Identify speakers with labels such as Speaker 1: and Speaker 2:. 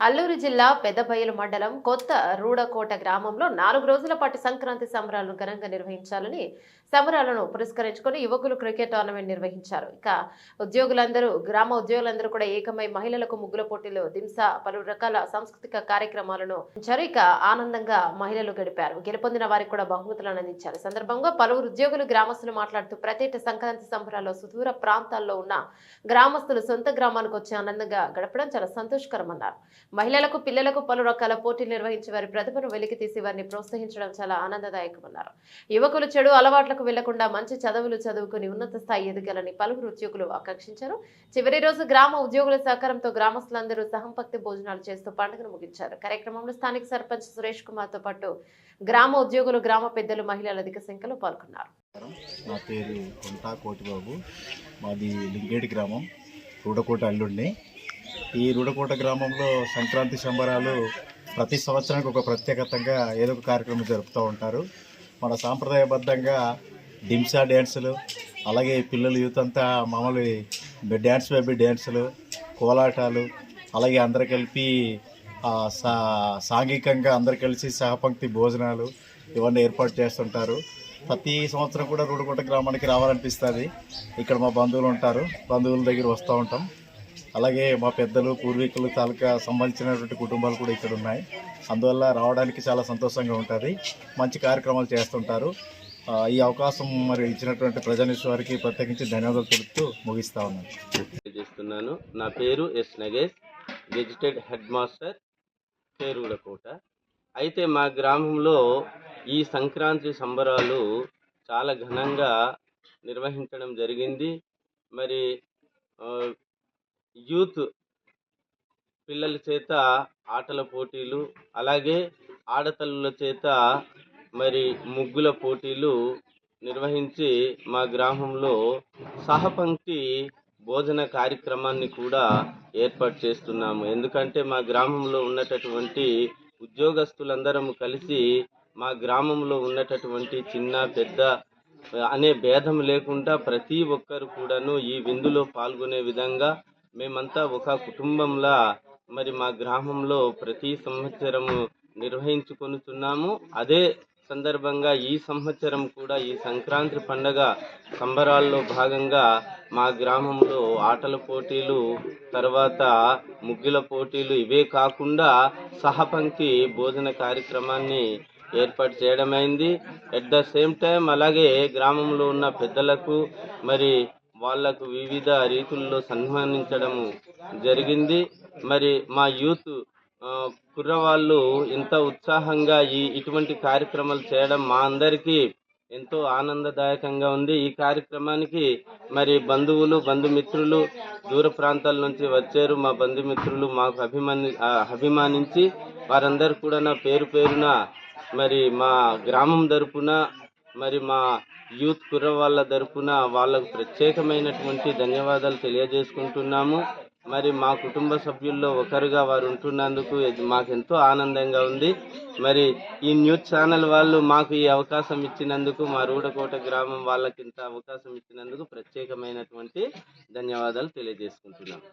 Speaker 1: అల్లూరు జిల్లా పెద్దబయలు మండలం కొత్త రూడకోట గ్రామంలో నాలుగు రోజుల పాటు సంక్రాంతి సంబరాలను ఘనంగా నిర్వహించాలని సంబరాలను పురస్కరించుకొని యువకులు క్రికెట్ టోర్నమెంట్ నిర్వహించారు. ఇక ఉద్యోగులందరూ గ్రామ ఉద్యోగులందరూ కూడా ఏకమై మహిళలకు ముగ్గుల పోటీలు దింస పలు రకాల సాంస్కృతిక కార్యక్రమాలను ఉంచారు ఇక ఆనందంగా మహిళలు గడిపారు. గెలుపొందిన వారికి కూడా బహుమతులను అందించారు. సందర్భంగా పలువురు ఉద్యోగులు గ్రామస్తులు మాట్లాడుతూ ప్రత్యేక సంక్రాంతి సంబరాల్లో సుదూర ప్రాంతాల్లో ఉన్న గ్రామస్తులు సొంత గ్రామానికి వచ్చి ఆనందంగా గడపడం చాలా సంతోషకరమన్నారు. మహిళలకు పిల్లలకు పలు రకాల పోటీలు నిర్వహించి వారి ప్రతిభను వెలికి తీసి వారిని ప్రోత్సహించడం చాలా ఆనందదాయకమన్నారు. యువకులు చెడు అలవాట్లకు వెళ్ళకుండా మంచి చదువులు చదువుకుని ఉన్నత స్థాయి ఎదగాలని పలువురు ఉద్యోగులు ఆకాంక్షించారు. చివరి రోజు గ్రామ ఉద్యోగుల సహకారంతో గ్రామస్తులందరూ సహంపక్తి భోజనాలు చేస్తూ పండుగను ముగించారు. కార్యక్రమంలో స్థానిక సర్పంచ్ సురేష్ కుమార్తో పాటు గ్రామ ఉద్యోగులు గ్రామ పెద్దలు మహిళలు అధిక సంఖ్యలో పాల్గొన్నారు.
Speaker 2: నా పేరు కొంటా కోటిబాబు. మాది లింగేటి గ్రామం. రూడకోట అల్లుడిని. ఈ రుడకోట గ్రామంలో సంక్రాంతి సంబరాలు ప్రతి సంవత్సరానికి ఒక ప్రత్యేకతంగా ఏదో ఒక కార్యక్రమం జరుపుతూ ఉంటారు. మన సాంప్రదాయబద్ధంగా డింసా డ్యాన్సులు అలాగే పిల్లలు యూత్ అంతా మామూలు డ్యాన్స్ బేబీ డ్యాన్సులు కోలాటాలు అలాగే అందరు కలిపి సా సాంఘికంగా అందరు కలిసి సహపంక్తి భోజనాలు ఇవన్నీ ఏర్పాటు చేస్తుంటారు. ప్రతి సంవత్సరం కూడా రూడకోట గ్రామానికి రావాలనిపిస్తుంది. ఇక్కడ మా బంధువులు ఉంటారు. బంధువుల దగ్గర వస్తూ ఉంటాం. అలాగే మా పెద్దలు పూర్వీకులు తాలూకా సంబంధించినటువంటి కుటుంబాలు కూడా ఇక్కడ ఉన్నాయి. అందువల్ల రావడానికి చాలా సంతోషంగా ఉంటుంది. మంచి కార్యక్రమాలు చేస్తుంటారు. ఈ అవకాశం మరి ఇచ్చినటువంటి ప్రజానిష్ వారికి ప్రత్యేకించి ధన్యవాదాలు తెలుపుతూ ముగిస్తా ఉన్నాను.
Speaker 3: తెలియజేస్తున్నాను. నా పేరు S Nagesh gazetted head master Perulakota అయితే మా గ్రామంలో ఈ సంక్రాంతి సంబరాలు చాలా ఘనంగా నిర్వహించడం జరిగింది. మరి యూత్ పిల్లల చేత ఆటల పోటీలు అలాగే ఆడతల్లుల చేత మరి ముగ్గుల పోటీలు నిర్వహించి మా గ్రామంలో సహపంక్తి భోజన కార్యక్రమాన్ని కూడా ఏర్పాటు చేస్తున్నాము. ఎందుకంటే మా గ్రామంలో ఉన్నటటువంటి ఉద్యోగస్తులందరం కలిసి మా గ్రామంలో ఉన్నటటువంటి చిన్న పెద్ద అనే భేదం లేకుండా ప్రతి ఒక్కరు కూడాను ఈ విందులో పాల్గొనే విధంగా మేమంతా ఒక కుటుంబంలా మరి మా గ్రామంలో ప్రతి సంవత్సరము నిర్వహించుకొనుతున్నాము అదే సందర్భంగా ఈ సంవత్సరం కూడా ఈ సంక్రాంతి పండగ సంబరాల్లో భాగంగా మా గ్రామంలో ఆటల పోటీలు తర్వాత ముగ్గుల పోటీలు ఇవే కాకుండా సహపంక్తి భోజన కార్యక్రమాన్ని ఏర్పాటు చేయడమైంది. ఎట్ ద సేమ్ టైం అలాగే గ్రామంలో ఉన్న పెద్దలకు మరి వాళ్ళకు వివిధ రీతుల్లో సన్మానించడం జరిగింది. మరి మా యూత్ కుర్రవాళ్ళు ఇంత ఉత్సాహంగా ఈ ఇటువంటి కార్యక్రమాలు చేయడం మా అందరికీ ఎంతో ఆనందదాయకంగా ఉంది. ఈ కార్యక్రమానికి మరి బంధువులు బంధుమిత్రులు దూర ప్రాంతాల నుంచి వచ్చారు. మా బంధుమిత్రులు మాకు అభిమాని అభిమానించి వారందరూ కూడా నా పేరు పేరున మరి మా గ్రామం తరపున మరి మా యూత్ కుర్రవాళ్ళ తరపున వాళ్ళకు ప్రత్యేకమైనటువంటి ధన్యవాదాలు తెలియజేసుకుంటున్నాము. మరి మా కుటుంబ సభ్యుల్లో ఒకరుగా వారు ఉంటున్నందుకు ఇది ఆనందంగా ఉంది. మరి ఈ న్యూస్ ఛానల్ వాళ్ళు మాకు ఈ అవకాశం ఇచ్చినందుకు మా రూడకోట గ్రామం వాళ్ళకి ఇంత అవకాశం ఇచ్చినందుకు ప్రత్యేకమైనటువంటి ధన్యవాదాలు తెలియజేసుకుంటున్నాం